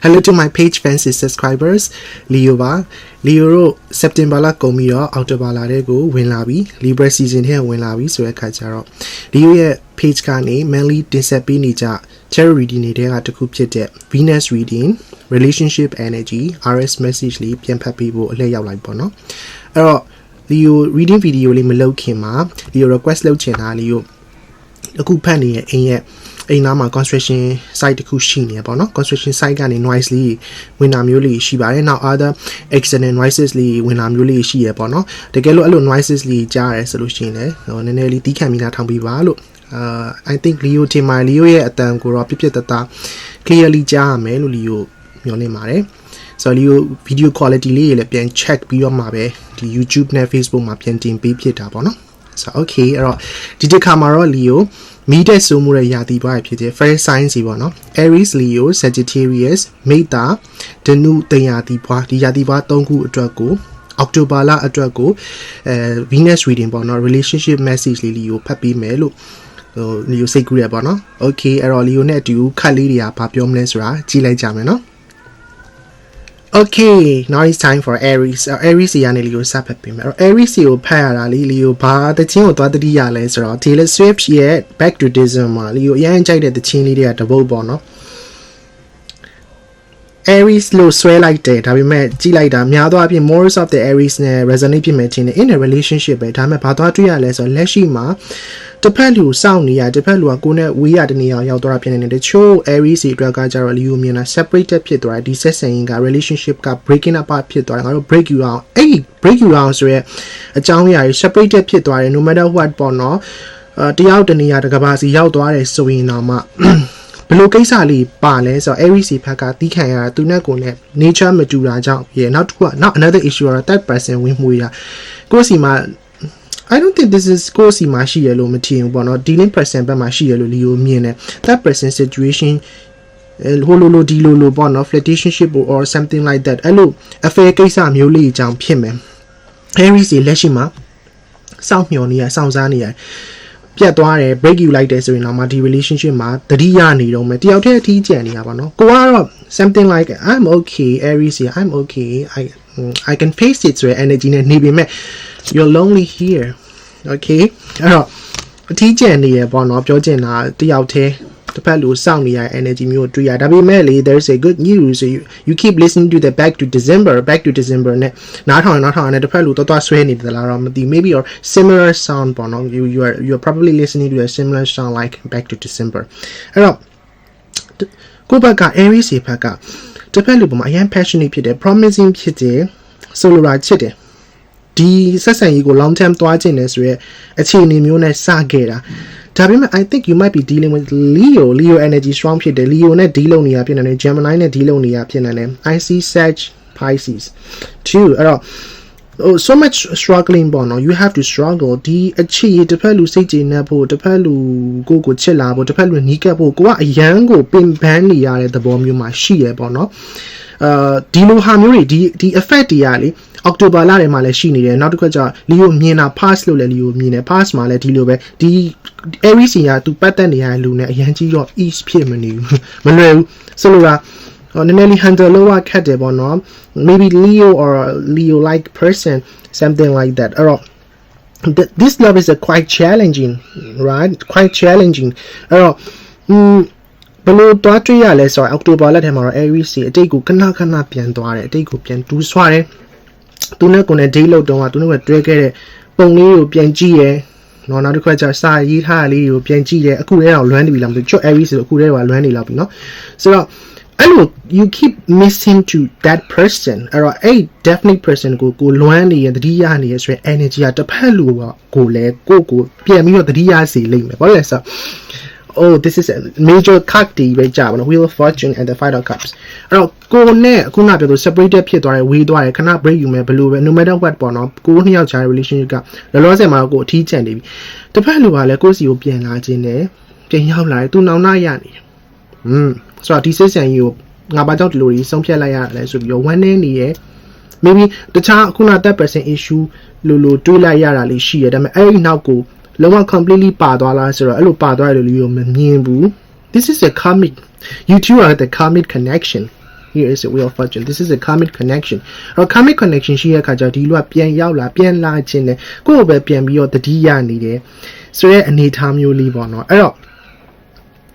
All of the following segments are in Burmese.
Hello to my page fans and subscribers Leo ပါ Leo တို့ September လကုန်ပြီးတော့ October လတဲ့ကိုဝင်လာပြီ Libra season ထဲဝင်လာပြီဆိုတဲ့အခါကျတော့ Leo ရဲ့ page ကနေ mainly တင်ဆက်ပေးနေကြ tarot reading တွေကတစ်ခုဖြစ်တဲ့ Venus reading relationship energy RS message လေးပြန်ဖတ်ပေးဖို့အလှည့်ရောက်လိုက်ပေါ့နော်အဲ့တော့ Leo reading video လေးမလုပ်ခင်မှာ Leo request လုပ်ချင်တာ Leo အခုဖတ်နေတဲ့အိမ်ရဲ့ အိမ်သားမှာ construction site တခုရှိနေပေါ့နော် construction site ကနေ noise လေးဝင်တာမျိုးလေးရှိပါတယ်နောက် other external noises လေးဝင်တာမျိုးလေးရှိရပေါ့နော်တကယ်လို့အဲ့လို noises လေးကြားရဲဆိုလို့ရှိရင်လည်းဟိုနည်းနည်းလေးတီးခံမိတာထောင်ပြီးပါလို့အာ I think Leo တင်မာ Leo ရဲ့အတန်ကိုတော့ပြပြတတ clearly ကြားရမယ်လို့ Leo မျှော်လင့်ပါတယ်ဆိုတော့ Leo video quality လေးလည်းပြန် check ပြီးတော့မှပဲဒီ YouTube နဲ့ Facebook မှာပြန်တင်ပေးဖြစ်တာပေါ့နော်ဆိုတော့ okay အဲ့တော့ဒီတစ်ခါမှာတော့ Leo မိတဲ့ဆိုမှုရဲ့ယာတိပွားဖြစ်တဲ့ fire sign စီပေါ့နော် Aries Leo Sagittarius မိတာဒနုတင်ယာတိပွားဒီယာတိပွား၃ခုအတွက်ကိုအောက်တိုဘာလအတွက်ကိုအဲ Venus reading ပေါ့နော် relationship message လေးလေးကိုဖတ်ပေးမယ်လို့ဟို Leo စိတ်ကူးရပေါ့နော် okay အဲ့တော့ Leo နဲ့အတူခတ်လေးတွေကဘာပြောမလဲဆိုတာကြည့်လိုက်ကြမယ်နော် Okay now it's time for Aries Aries ရနေလီကိုစဖတ်ပေးမယ်အဲ့တော့ Aries ကိုဖတ်ရတာလေလီကိုဘာတချင်းကိုသွားတတိရလဲဆိုတော့ Taylor Swift ရဲ့ Back to Disney မှာလီကိုအရင်ကြိုက်တဲ့တချင်းလေးတွေကတပုတ်ပေါ့နော် Aries လို့ဆွဲလိုက်တယ်ဒါပေမဲ့ကြည့်လိုက်တာများသောအားဖြင့် more of the Aries နဲ့ resonate ဖြစ်မယ်ချင်းတယ် in a relationship ပဲဒါပေမဲ့ဘာသွားတွေ့ရလဲဆိုတော့လက်ရှိမှာ တစ်ဖက်လူစောင့်နေရတစ်ဖက်လူကကိုယ်နဲ့ဝေးရတဲ့နေရာရောက်သွားတာဖြစ်နေတယ်တချို့ Aries တွေအတွက်ကကြတော့လီယိုမြင်တာ separated ဖြစ်သွားတယ်ဒီဆက်ဆံရေးက relationship က breaking apart ဖြစ်သွားတယ်ငါတို့ break you down အဲ့ဒီ break you down ဆိုရဲအကြောင်းအရာတွေ separated ဖြစ်သွားတယ် no matter what ပေါ့နော်အဲတယောက်တနေရာတစ်ကဘာစီရောက်သွားတယ်ဆိုရင်တော့မှဘယ်လိုကိစ္စလေးပါလဲဆိုတော့ Aries ဘက်ကတီးခံရတာသူနဲ့ကိုနဲ့ nature မတူတာကြောင့်ရေနောက်တစ်ခုကနောက် another issue ကတော့ type person ဝင်မှုရကိုယ်စီမှာ I don't think this is ကိုယ်စီမှာရှိရလို့မထင်ဘူးပေါ့နော် dealing person ဘက်မှာရှိရလို့လီယိုမြင်တယ် that person situation ဟိုလိုလိုဒီလိုလိုပေါ့နော် flirtationship or something like that အဲ့လို affair ကိစ္စမျိုးလေးအကြောင်းဖြစ်မယ် Aries လက်ရှိမှာစောင့်မျှော်နေရစောင့်စားနေရပြတ်သွားတယ် break you လိုက်တယ်ဆိုရင်တော့မဒီ relationship မှာတတိယနေတော့မယ်တယောက်တည်းအထီးကျန်နေတာပါနော်ကိုကတော့ something like I'm okay Aries here I'm okay I I can face it ဆိုရ energy နဲ့နေပေမဲ့ you're lonely here okay အဲ့တော့အထီးကျန်နေရပေါ့နော်ပြောချင်တာတယောက်တည်းတစ်ဖက်လိုစောင့်နေရ energy မျိုးတွေ့ရဒါပေမဲ့လေ there's a good news so you you keep listening to the back to December back to December နဲ့နားထောင်နားထောင်နဲ့တစ်ဖက်လိုတော်တော်ဆွဲနေတယ်လားတော့မသိ maybe or similar sound ပေါ့နော် you you are you are probably listening to a similar sound like back to December အဲ့တော့ကိုဘက်က Aries ဘက်ကတစ်ဖက်လိုပုံမှာအရင် passionate ဖြစ်တယ် promising ဖြစ်တယ် solar ချစ်တယ် ဒီဆက်ဆံရေးကို long term သွားခြင်းနဲ့ဆိုရဲအခြေအနေမျိုးနဲ့စခဲ့တာဒါပေမဲ့ I think you might be dealing with Leo Leo energy strong ဖြစ်တယ် Leo နဲ့ deal လုပ်နေရဖြစ်နေတယ် Gemini နဲ့ deal လုပ်နေရဖြစ်နေတယ် I see Sag Pisces too အဲ့တော့ oh so much struggling ပေါ့နော် you have to struggle ဒီအခြေတစ်ဖက်လူစိတ်ကြည်နေဖို့တစ်ဖက်လူကိုကိုချစ်လာဖို့တစ်ဖက်လူနီးကပ်ဖို့ကိုကအရန်ကိုပင်ပန်းနေရတဲ့သဘောမျိုးမှာရှိရပေါ့နော်အာဒီလိုဟာမျိုးတွေဒီဒီ effect တွေကလေ အောက်တိုဘာလထဲမှာလည်းရှိနေတယ်နောက်တစ်ခါကျလီယိုမြင်တာ pass လို့လည်းလီယိုမြင်တယ် pass မှာလည်းဒီလိုပဲဒီ Aries ကသူပတ်သက်နေရတဲ့လူနဲ့အရန်ကြီးတော့ east ဖြစ်မနေဘူးမလွယ်ဘူးဆိုလိုတာဟိုနည်းနည်းလေး handle လုပ်ရခက်တယ်ပေါ့နော် maybe Leo or Leo like person something like that အဲ့တော့ this love is a quite challenging right quite challenging အဲ့တော့ um ဘလို့တွားတွေ့ရလဲဆိုတော့အောက်တိုဘာလထဲမှာတော့ Aries အတိတ်ကိုခဏခဏပြန်သွားတယ်အတိတ်ကိုပြန်တူးဆွားတယ် သူနဲ့ကိုယ်နဲ့ date လုပ်တော့ကသူနဲ့ကတွဲခဲ့တဲ့ပုံလေးကိုပြန်ကြည့်ရယ်နော်နောက်တစ်ခါကျစာရေးထားလေးကိုပြန်ကြည့်တယ်အခုတည်းတော့လွမ်းနေပြီလားမသိချွတ် Aries ဆိုအခုတည်းကလွမ်းနေလောက်ပြီနော်ဆိုတော့အဲ့လို you keep missing to that person အဲ့တော့အဲ့ definite person ကိုကိုလွမ်းနေရတတိယနေရဆိုရင် energy ကတစ်ဖက်လူကကိုလည်းကိုကိုပြန်ပြီးတော့တတိယစီလိမ့်မယ်ဘာလို့လဲဆိုတော့ oh this is a major card ဒီပဲကြာပါတော့ wheel of fortune and the five of cups အဲ့တော့ကိုနဲ့ခုနပြောသူ separated ဖြစ်သွားတယ်ဝေးသွားတယ်ခဏ break ယူမယ်ဘယ်လိုပဲ no matter what ပေါ့နော်ကိုနှစ်ယောက်ကြား relationship ကလောလောဆယ်မှာကိုအထီးကျန်နေပြီတစ်ဖက်လူကလည်းကိုစီကိုပြန်လာခြင်းနဲ့ပြန်ရောက်လာတယ်သူနောင်နာရနေတယ်อืมဆိုတော့ဒီစိတ်ဆန်ကြီးကိုငါဘာကြောင့်ဒီလိုကြီးဆုံးဖြတ်လိုက်ရတာလဲဆိုပြီးတော့ဝမ်းနေနေရဲ့ maybe တခြားခုန that person issue လိုလိုတွေးလိုက်ရတာလေးရှိရဒါပေမဲ့အဲ့ဒီနောက်ကို လုံးဝ completely ပါသွားလားဆိုတော့အဲ့လိုပါသွားတယ်လို့မျိုးမမြင်ဘူး this is a karmic you two are the karmic connection here is the wheel of fortune this is a karmic connection အဲ့တော့ karmic connection ရှိတဲ့အခါကျတော့ဒီလူကပြန်ရောက်လာပြန်လာခြင်းနဲ့ကိုယ့်ကိုယ်ပဲပြန်ပြီးတော့တတိယနေတယ်ဆိုရဲအနေအထားမျိုးလေးပေါ့နော်အဲ့တော့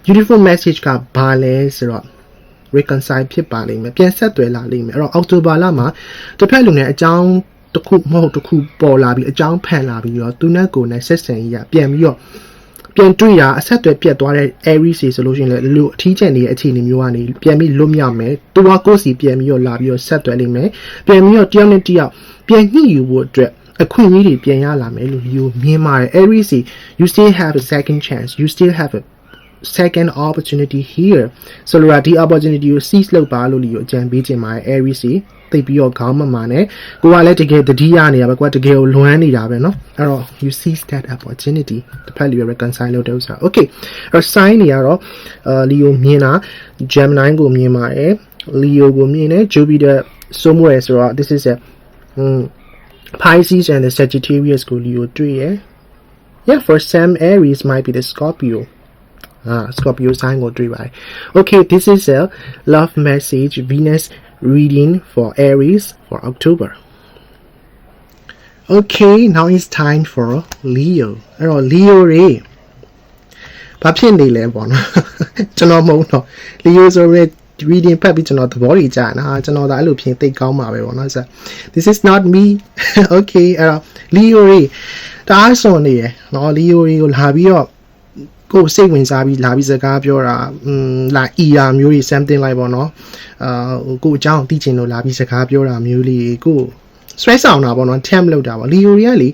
beautiful message ကဘာလဲဆိုတော့ reconcile ဖြစ်ပါလိမ့်မယ်ပြန်ဆက်သွယ်လာလိမ့်မယ်အဲ့တော့အောက်တိုဘာလမှာတစ်ဖက်လူနဲ့အကြောင်း တစ်ခုမဟုတ်တစ်ခုပေါ်လာပြီးအကြောင်းဖန်လာပြီးတော့သူနဲ့ကိုယ်နဲ့ဆက်ဆံရေးရပြန်ပြီးတော့ပြန်တွေ့တာအဆက်အသွယ်ပြတ်သွားတဲ့ Aries တွေဆိုလို့ရှိရင်လည်းလူအထီးကျန်နေတဲ့အခြေအနေမျိုးကနေပြန်ပြီးလွတ်မြောက်မယ်သူကကိုယ်စီပြန်ပြီးတော့လာပြီးတော့ဆက်သွယ်လိမ့်မယ်ပြန်ပြီးတော့တယောက်နဲ့တယောက်ပြန်ညှိယူဖို့အတွက်အခွင့်အရေးတွေပြန်ရလာမယ်လို့ယူမြင်ပါတယ် Aries you still have a second chance you still have a second opportunity here ဆိုလိုတာဒီ opportunity ကို seize လုပ်ပါလို့လို့အကြံပေးခြင်းပါတယ် Aries စီသိပ်ပြီးတော့ခေါင်းမမှန်နဲ့ကိုကလည်းတကယ်တတိယနေရပဲကိုကတကယ်ကိုလွမ်းနေတာပဲเนาะအဲ့တော့ you seize that opportunity တစ်ဖက်လူရ reconcile လုပ်တဲ့ဥစ္စာ okay အဲ့တော့ sign တွေကတော့အာ Leo မြင်တာ Gemini ကိုမြင်ပါတယ် Leo ကိုမြင်တယ် Jupiter somewhere ဆိုတော့ this is a um, Pisces and the Sagittarius ကို Leo တွေ့ရ Yeah for some Aries might be the Scorpio အာ Scorpio sign ကိုတွေ့ပါတယ် Okay this is a love message Venus reading for Aries for October Okay now it's time for Leo အဲ့တော့ Leo တွေဘာဖြစ်နေလဲပေါ့နော်ကျွန်တော်မဟုတ်တော့ Leo ဆိုရဲ reading ဖတ်ပြီးကျွန်တော်သဘောတွေကြားနာကျွန်တော်ဒါအဲ့လိုဖြစ်သိကောင်းပါပဲပေါ့နော်ဆို This is not me okay အဲ့တော့ Leo တွေတအားစွန်နေရယ်နော် Leo တွေကိုလာပြီးတော့ ကိုယ်စိတ်ဝင်စားပြီးလာပြီးစကားပြောတာอืมလာအီယာမျိုးတွေ something like ပေါ့နော်အာကိုယ်အကြောင်းသိချင်လို့လာပြီးစကားပြောတာမျိုးလေးကိုယ် stress အောင်တာပေါ့နော် temp လောက်တာပေါ့လီယိုရီကလေ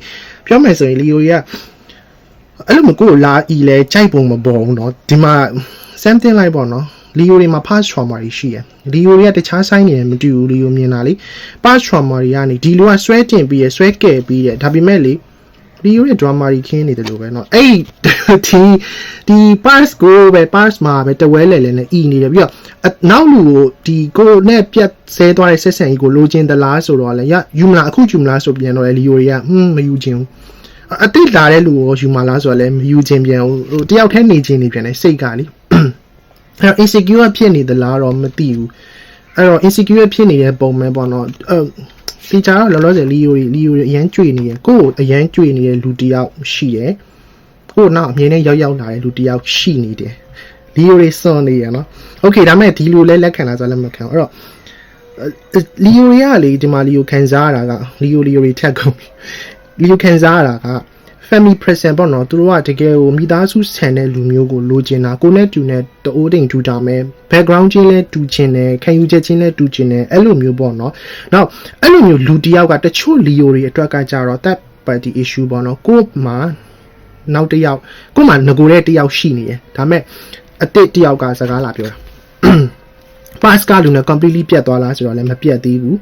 ပြောမယ်ဆိုရင်လီယိုရီကအဲ့လိုမကိုယ်လာအီလဲကြိုက်ပုံမပေါ်ဘူးနော်ဒီမှာ something like ပေါ့နော်လီယိုတွေမှာ past trauma တွေရှိရယ်လီယိုတွေကတခြားဆိုင်နေတယ်မတူဘူးလီယိုမြင်တာလေ past trauma တွေကနေဒီလိုကဆွဲတင်ပြီးရယ်ဆွဲကဲပြီးရယ်ဒါပေမဲ့လေ ဒီရဲ့ drama ကြီးခင်းနေတယ်လို့ပဲเนาะအဲ့ဒီဒီ pass ကိုပဲ pass မှာပဲတဝဲလဲလဲနဲ့အီနေတယ်ပြီးတော့နောက်လူကိုဒီကိုနဲ့ပြတ်ဆဲသွားတဲ့ဆက်ဆံကြီးကိုလိုချင်သလားဆိုတော့လဲရယူမလားအခုယူမလားဆိုပြန်တော့လေလီယိုတွေကဟွန်းမယူချင်ဘူးအတိတ်လာတဲ့လူကိုယူမလားဆိုတော့လဲမယူချင်ပြန်ဘူးဟိုတယောက်တည်းနေချင်နေပြန်တယ်စိတ်ကလေအဲ့တော့ insecure ဖြစ်နေသလားတော့မသိဘူးအဲ့တော့ insecure ဖြစ်နေတဲ့ပုံမှန်ပေါ့နော်အဲဒီ feature တော့လောလောဆယ် Leo တွေ Leo တွေအရန်ကြွေနေရယ်ကိုယ့်ကိုအရန်ကြွေနေတဲ့လူတယောက်ရှိရယ်ကိုယ့်နောက်အမြင်နဲ့ရောက်ရောက်လာတဲ့လူတယောက်ရှိနေတယ် Leo တွေစွန်နေရယ်နော် Okay ဒါမဲ့ဒီလိုလဲလက်ခံလာဆိုလက်မခံအဲ့တော့ Leo တွေကလေဒီမှာ Leo ခံစားရတာက Leo Leo တွေထက်ကုန်ပြီ Leo ခံစားရတာက family present ပေါ့နော်သူတို့ကတကယ်ကိုမိသားစုဆန်တဲ့လူမျိုးကိုလိုချင်တာကိုနဲ့တူနဲ့တအိုးတိမ်ထူတာမယ် background ချင်းလဲတူချင်တယ်ခံယူချက်ချင်းလဲတူချင်တယ်အဲ့လိုမျိုးပေါ့နော်နောက်အဲ့လိုမျိုးလူတယောက်ကတချို့လီယိုတွေအတွက်ကကြတော့ that party issue ပေါ့နော်ကို့မှာနောက်တစ်ယောက်ကို့မှာငကိုတဲ့တစ်ယောက်ရှိနေတယ်ဒါပေမဲ့အစ်စ်တစ်ယောက်ကစကားလာပြောတာ pass ကလူနဲ့ completely ပြတ်သွားလားဆိုတော့လည်းမပြတ်သေးဘူးအဲ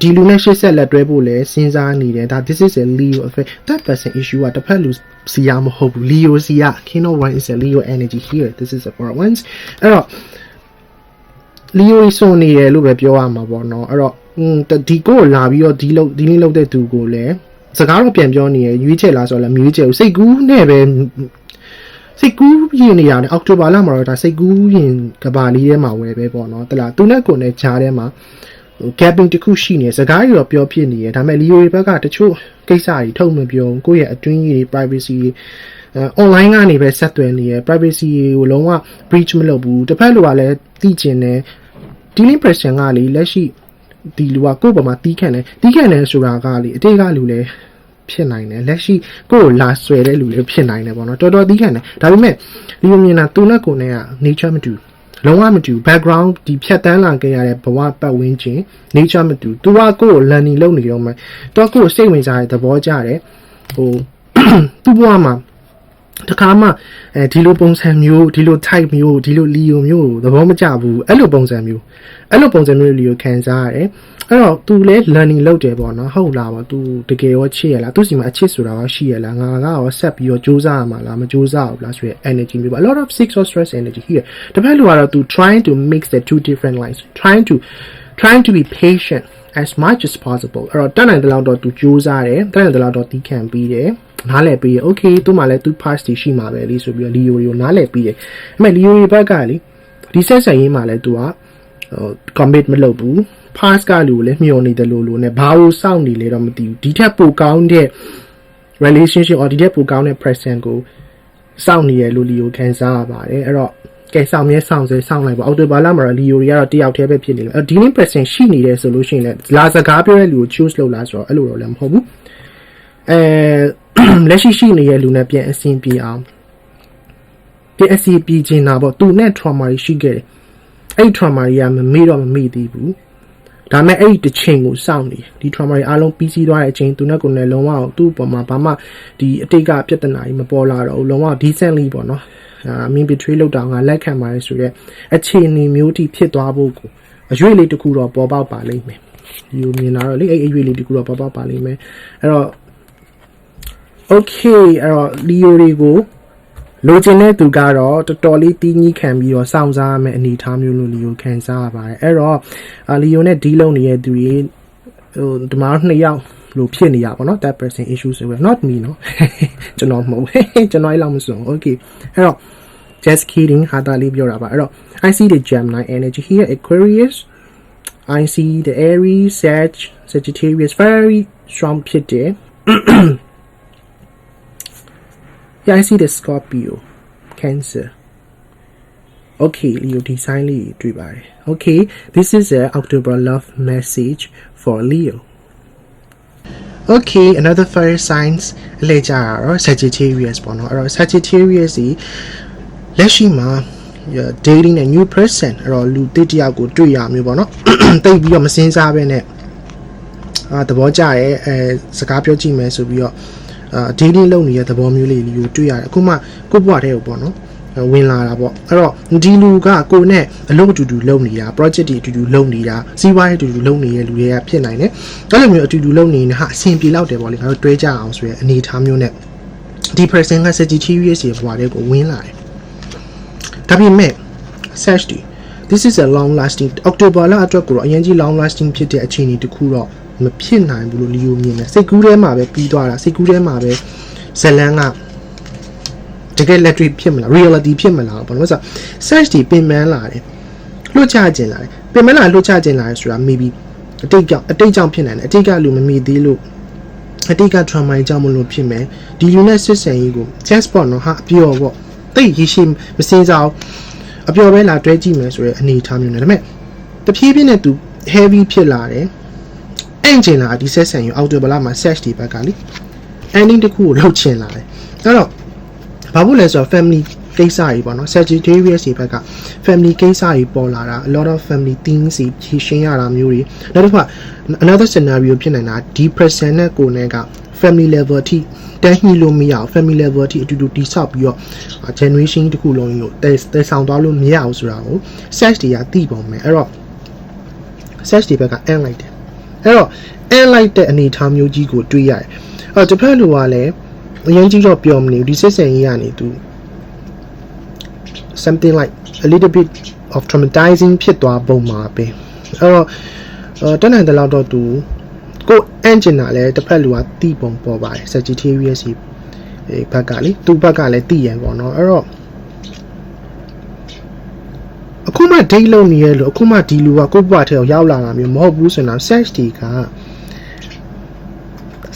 ဒီလူနဲ့ရှေ့ဆက်လက်တွဲဖို့လည်းစဉ်းစားနေတယ်ဒါ this is a leo effect that person issue ကတစ်ဖက်လူစီရမဟုတ်ဘူး leo စီရ king of one is a leo energy here this is a for ones အဲ့တော့ leo စုံနေတယ်လို့ပဲပြောရမှာပေါ့နော်အဲ့တော့อืมဒီကိုကိုလာပြီးတော့ဒီလောက်ဒီနေ့လောက်တဲ့သူကိုလည်းစကားတော့ပြန်ပြောနေရရွေးချယ်လားဆိုတော့လည်းမရွေးချယ်ဘူးစိတ်ကူးနဲ့ပဲစိတ်ကူးရင်နေရတယ်အောက်တိုဘာလမှာတော့ဒါစိတ်ကူးရင်ကဘာလေးထဲမှာဝယ်ပဲပေါ့နော်တလားသူနဲ့ကိုယ်နဲ့ဂျားထဲမှာဟို gapping တစ်ခုရှိနေစကားတွေတော့ပြောဖြစ်နေရဒါပေမဲ့ Leo တွေဘက်ကတချို့ကိစ္စတွေထုတ်မပြောကိုယ့်ရဲ့အတွင်းကြီးတွေ privacy တွေအဲ online ကနေပဲဆက်သွယ်နေရ privacy ကိုလုံးဝ breach မလုပ်ဘူးတစ်ဖက်လူကလည်းသိကျင်တယ် dealing person ကလေလက်ရှိဒီလူကကိုယ့်ဘက်မှာတီးခန့်တယ်တီးခန့်တယ်ဆိုတာကလေအတိတ်ကလူလည်းဖြစ်နိုင်တယ်လက်ရှိကိုယ့်ကိုလာဆွဲတဲ့လူလည်းဖြစ်နိုင်တယ်ပေါ့နော်တော်တော်တီးခန့်တယ်ဒါပေမဲ့ဒီလိုမြင်တာသူနဲ့ကိုယ်နဲ့က nature မတူ လုံးဝမတူ background ဒီဖြတ်တန်းလာခဲ့ရတဲ့ဘဝပတ်ဝန်းကျင် nature မတူသူကကိုယ့်ကို learning လုပ်နေတော့မှတော့ကိုယ့်ကိုစိတ်ဝင်စားတဲ့သဘောကြတယ်ဟိုသူ့ဘဝမှာ တခါမှအဲဒီလိုပုံစံမျိုးဒီလို type မျိုးဒီလို leo မျိုးသဘောမကျဘူးအဲ့လိုပုံစံမျိုးအဲ့လိုပုံစံမျိုး leo ခံစားရတယ်အဲ့တော့ तू လဲ learning လုပ်တယ်ပေါ့နော်ဟုတ်လားပေါ့ तू တကယ်ရောချစ်ရလားသူစီမှာအချစ်ဆိုတာရောရှိရလားငါကရောဆက်ပြီးတော့စူးစမ်းရမှာလားမစူးစမ်းဘူးလားဆိုရယ် energy မျိုးပါ a lot of six or stress energy here တပတ်လိုကတော့ तू trying to mix the two different lines trying to trying to be patient as much as possible အဲ့တော့တတ်နိုင်တဲ့လောက်တော့ तू စူးစမ်းတယ်တတ်နိုင်တဲ့လောက်တော့တီးခံပြီးတယ်နားလည်ပြီးရ okay သူ့မှာလည်းသူ pass တီရှိမှာပဲလေဆိုပြီးတော့ Leo ကိုနားလည်ပြီးရအဲ့မဲ့ Leo ရဲ့ဘက်ကလေဒီဆက်ဆံရေးမှာလည်း तू က ဟို commit မလုပ်ဘူး pass ကလူကိုလည်းမျှော်နေတယ်လို့လို့ ਨੇ ဘာလို့စောင့်နေလဲတော့မသိဘူးဒီထက်ပိုကောင်းတဲ့ relationship or ဒီထက်ပိုကောင်းတဲ့ present ကိုစောင့်နေရလို့လီယိုခံစားရပါတယ်အဲ့တော့ ကဲဆောင်မြဲဆောင်စေဆောင်လိုက်ပါအော်တိုဘာလာမှာလီယိုတွေကတော့တယောက်တည်းပဲဖြစ်နေတယ်အဲ့ဒီ dealing present ရှိနေတယ်ဆိုလို့ရှိရင်လည်းလာစကားပြောတဲ့လူကို choose လုပ်လားဆိုတော့အဲ့လိုတော့လည်းမဟုတ်ဘူးအဲလက်ရှိရှိနေတဲ့လူနဲ့ပြန်အဆင်ပြေအောင်ပြန်အဆင်ပြေချင်တာပေါ့သူနဲ့ trauma တွေရှိခဲ့တယ်အဲ့ဒီ trauma တွေကမမေ့တော့မမေ့သေးဘူး ဒါပေမဲ့အဲ့ဒီတစ်ချိန်ကိုစောင့်နေတယ်ဒီ trauma တွေအားလုံးပြီးစီးသွားတဲ့အချိန်သူနဲ့ကိုယ်နဲ့လုံးဝသူ့အပေါ်မှာဘာမှဒီအတိတ်ကပြဿနာကြီးမပေါ်လာတော့ဘူးလုံးဝ decently ပေါ့နော်အာမင်း betray လောက်တာငါလက်ခံပါတယ်ဆိုတော့အခြေအနေမျိုးထိဖြစ်သွားဖို့ကိုအရွေ့လေးတစ်ခုတော့ပေါ်ပေါက်ပါလိမ့်မယ်ဒီလိုမြင်လာတော့လေအဲ့အရွေ့လေးတစ်ခုတော့ပေါ်ပေါက်ပါလိမ့်မယ်အဲ့တော့ okay အဲ့တော့ Leo တွေကို လိုချင်တဲ့သူကတော့တော်တော်လေးတီးကြီးခံပြီးတော့စောင့်စားရမယ့်အနေအထားမျိုးလို့ Leo ခံစားရပါတယ်အဲ့တော့အာ Leo နဲ့ deal လုပ်နေတဲ့သူတွေဟိုဒီမှာနှစ်ယောက်လို့ဖြစ်နေရပါတော့ that person issue ဆိုပဲ not me နော်ကျွန်တော်မဟုတ်ဘူးကျွန်တော်အဲ့လောက်မစွန် okay အဲ့တော့ just kidding ဟာတာလေးပြောတာပါအဲ့တော့ I see the Gemini energy here Aquarius I see the Aries Sag Sagittarius very strong ဖြစ်တယ် Yeah, I see the Scorpio, Cancer. Okay, Leo design လေးတွေ့ပါတယ် Okay, this is a October love message for Leo. Okay, another fire signs အလဲကြတာတော့ Sagittarius ပေါ့နော်အဲ့တော့ Sagittarius ကြီးလက်ရှိမှာ you're dating a new person အဲ့တော့လူတစ်တယောက်ကိုတွေ့ရမျိုးပေါ့နော် တိတ်ပြီးတော့မစင်းစားပဲနဲ့အာသဘောကျရဲအဲစကားပြောကြည့်မယ်ဆိုပြီးတော့ အာ dating လုပ်နေတဲ့သဘောမျိုးလေးကိုတွေ့ရတယ်အခုမှကိုယ့်ဘဝတည်းကိုပေါ့နော်ဝင်လာတာပေါ့အဲ့တော့ဒီလူကကိုနဲ့အလုပ်အတူတူလုပ်နေတာ project တွေအတူတူလုပ်နေတာစီးပွားရေးအတူတူလုပ်နေတဲ့လူတွေကဖြစ်နိုင်တယ်အဲ့လိုမျိုးအတူတူလုပ်နေရင်ဟာအဆင်ပြေလောက်တယ်ပေါ့လေငါတို့တွဲကြအောင်ဆိုရယ်အနေအထားမျိုးနဲ့ဒီ person က Sagittarius ရဲ့ဘဝတွေကိုဝင်လာတယ်ဒါပေမဲ့ Sag ဒီ this is a long lasting October လအတွက်ကိုတော့အရင်ကြီး long lasting ဖြစ်တဲ့အခြေအနေတစ်ခုတော့ မဖြစ်နိုင်ဘူးလို့လီယိုမြင်တယ်စိတ်ကူးထဲမှာပဲပြီးသွားတာစိတ်ကူးထဲမှာပဲဇလန်းကတကယ်လက်တွေ့ဖြစ်မလား reality ဖြစ်မလားဘာလို့လဲဆိုတော့ search ဒီပင်ပန်းလာတယ်လွှတ်ချခြင်းလာတယ်ပင်ပန်းလာလွှတ်ချခြင်းလာတယ်ဆိုတာ maybe အတိတ်ကြောင့်အတိတ်ကြောင့်ဖြစ်နိုင်တယ်အတိတ်ကလူမမိသေးလို့အတိတ်က trauma ကြောင့်မလို့ဖြစ်မယ်ဒီလူနဲ့စစ်ဆင်ရေးကို just ပေါ့နော်ဟာအပြော်ပေါ့တိတ်ရရှိမစင်စားအပျော်ပဲလာတွဲကြည့်မယ်ဆိုရဲအနေအထားမျိုးနဲ့ဒါပေမဲ့တဖြည်းဖြည်းနဲ့သူ heavy ဖြစ်လာတယ် အဲ့ကျင်လာဒီဆက်ဆံယူအော်တိုဘလာမှာ search ဒီဘက်ကလေ ending တစ်ခုကိုလှုပ်ချင်လာတယ်အဲ့တော့ဘာလို့လဲဆိုတော့ family ကိစ္စကြီးပေါ့နော် Sagittarius ဒီဘက်က family ကိစ္စကြီးပေါ်လာတာ a lot of family things ကြီးဖြေရှင်းရတာမျိုးတွေနောက်တစ်ခါ another scenario ဖြစ်နေတာ depression နဲ့ကိုယ်နဲ့က family level အထိတန်းညှိလို့မရအောင် family level အထိအတူတူတိဆောက်ပြီးတော့ generation တစ်ခုလုံးကြီးကိုတည်တည်ဆောင်သွားလို့မရအောင်ဆိုတာကို search တွေကသိပုံမယ်အဲ့တော့ search တွေဘက်က end လိုက်တယ် အဲ့တော့ end လိုက်တဲ့အနေအထားမျိုးကြီးကိုတွေးရတယ်အဲ့တော့တစ်ဖက်လူကလည်းအရင်ကြီးတော့ပြောမနေဘူးဒီစစ်စင်ကြီးကနေသူ something like a little bit of traumatizing ဖြစ်သွားပုံမှာပဲအဲ့တော့အော်တက်နိုင်တဲ့လောက်တော့သူကို engine ကလည်းတစ်ဖက်လူကတီးပုံပေါ်ပါတယ် Sagittarius ကြီးအဲဘက်ကလေသူ့ဘက်ကလည်းတီးရန်ပေါ့နော်အဲ့တော့ အခုမှ date လုပ်နေရလို့အခုမှဒီလူကကိုယ့်ဘဝထဲကိုရောက်လာတာမျိုးမဟုတ်ဘူးဆိုတော့ sex တီက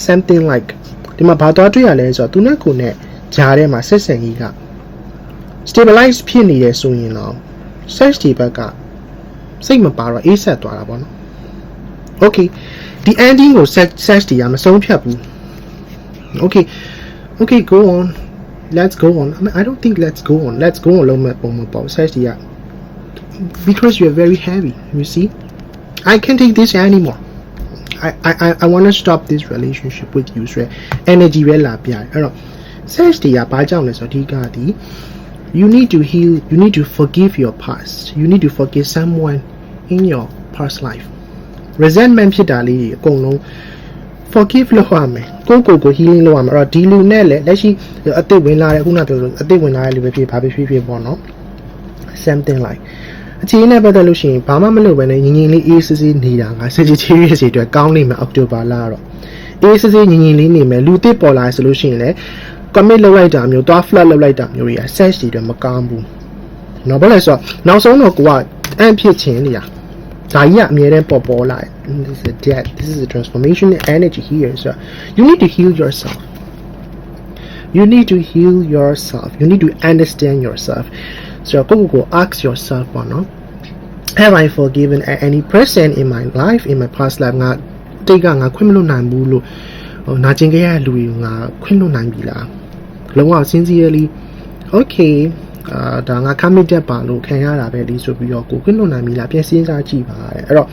something like ဒီမှာဘာသွားတွေ့ရလဲဆိုတော့သူနဲ့ကိုနဲ့ဂျားထဲမှာဆက်ဆံကြီးက stabilize ဖြစ်နေတယ်ဆိုရင်တော့ sex တီဘက်ကစိတ်မပါတော့အေးဆက်သွားတာပေါ့နော် okay ဒီ ending ကို sex sex တီကမဆုံးဖြတ်ဘူး okay okay go on let's go on I, mean, I don't think let's go on let's go on လုံးမဲ့ပုံမပေါ့ sex တီက because you're very heavy you see I can't take this anymore I I I I want to stop this relationship with you ဆိုရယ် energy ပဲလာပြတယ်အဲ့တော့ sex တွေကဘာကြောင့်လဲဆိုတော့အဓိကဒီ you need to heal you need to forgive your past you need to forgive someone in your past life resentment ဖြစ်တာလေးတွေအကုန်လုံး forgive လုပ်ရမယ်ကိုယ့်ကိုယ်ကို healing လုပ်ရမယ်အဲ့တော့ဒီလူနဲ့လည်းလက်ရှိအသက်ဝင်လာတဲ့ခုနပြောဆိုအသက်ဝင်လာတဲ့လူပဲဖြစ်ဘာပဲဖြစ်ဖြစ်ပေါ့နော် something like အခြေအနေနဲ့ပတ်သက်လို့ရှိရင်ဘာမှမလုပ်ဘဲနဲ့ညီညီလေးအေးစစ်စစ်နေတာက Sagittarius တွေအတွက်ကောင်းနေမှာ October လတော့အေးစစ်စစ်ညီညီလေးနေမယ်လူသစ်ပေါ်လာဆိုလို့ရှိရင်လည်း commit လုပ်လိုက်တာမျိုးသွား flat လုပ်လိုက်တာမျိုးတွေက search တွေအတွက်မကောင်းဘူး။နောက်ဘာလဲဆိုတော့နောက်ဆုံးတော့ကိုကအန့်ဖြစ်ခြင်းနေရဒါကြီးကအမြဲတမ်းပေါ်ပေါ်လာတယ် this is a death this is a transformation energy here so you need to heal yourself you need to heal yourself you need to understand yourself ဆိုတော့ကိုယ့်ကိုယ်ကို ask yourself ပေါ့နော် have I forgiven at any person in my life in my past life ငါတိတ်ကငါခွင့်မလွတ်နိုင်ဘူးလို့ဟိုနာကျင်ခဲ့ရတဲ့လူတွေကိုငါခွင့်လွတ်နိုင်ပြီလားလုံးဝ sincerely okay အာဒါငါ committed ပါလို့ခံရတာပဲလीဆိုပြီးတော့ကိုခွင့်လွတ်နိုင်ပြီလားပြန်စဉ်းစားကြည့်ပါတဲ့အဲ့တော့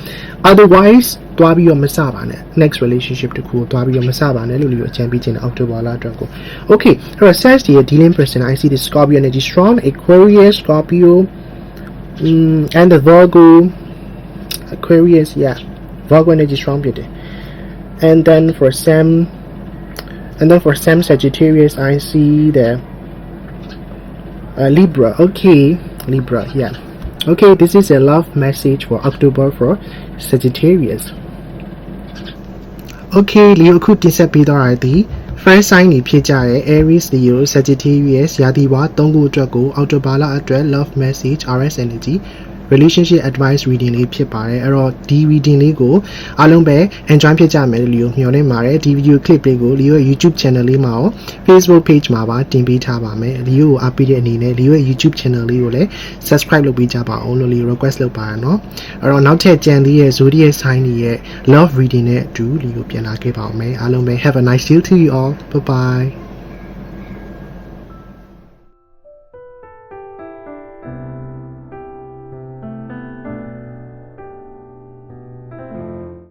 otherwise တွားပြီးတော့မစပါနဲ့ next relationship တခုကိုတွားပြီးတော့မစပါနဲ့လို့လीကိုအချမ်းပေးခြင်းတဲ့ October လအတွက်ကို okay အဲ့တော့ says the dealing person I see the Scorpio energy strong Aquarius Scorpio mm, and the Virgo Aquarius yeah Virgo energy strong ဖြစ်တယ် and then for Sam and then for Sam Sagittarius I see the uh, Libra okay Libra yeah okay this is a love message for October for Sagittarius okay Leo အခုတင်ဆက်ပေးသွားရသည် first sign တွေဖြစ်ကြတဲ့ Aries Leo Sagittarius ရာသီဝါ၃ခုအတွက်ကိုအောက်တိုဘာလအတွက် love message RS energy Relationship advice reading လေးဖြစ်ပါတယ်အဲ့တော့ဒီ reading လေးကိုအားလုံးပဲ enjoy ဖြစ်ကြမယ်လို့လီယိုမျှော်လင့်ပါတယ်ဒီ video clip လေးကိုလီယိုရဲ့ YouTube channel လေးမှာရော Facebook page မှာပါတင်ပေးထားပါမယ်လီယိုကိုအားပေးတဲ့အနေနဲ့လီယိုရဲ့ YouTube channel လေးကိုလည်း subscribe လုပ်ပေးကြပါအောင်လို့လီယို request လုပ်ပါရနော်အဲ့တော့နောက်ထပ်ကြံသေးရဲ့ zodiac sign တွေရဲ့ love reading နဲ့အတူလီယိုပြန်လာခဲ့ပါအောင်မယ်အားလုံးပဲ have a nice day to you all bye bye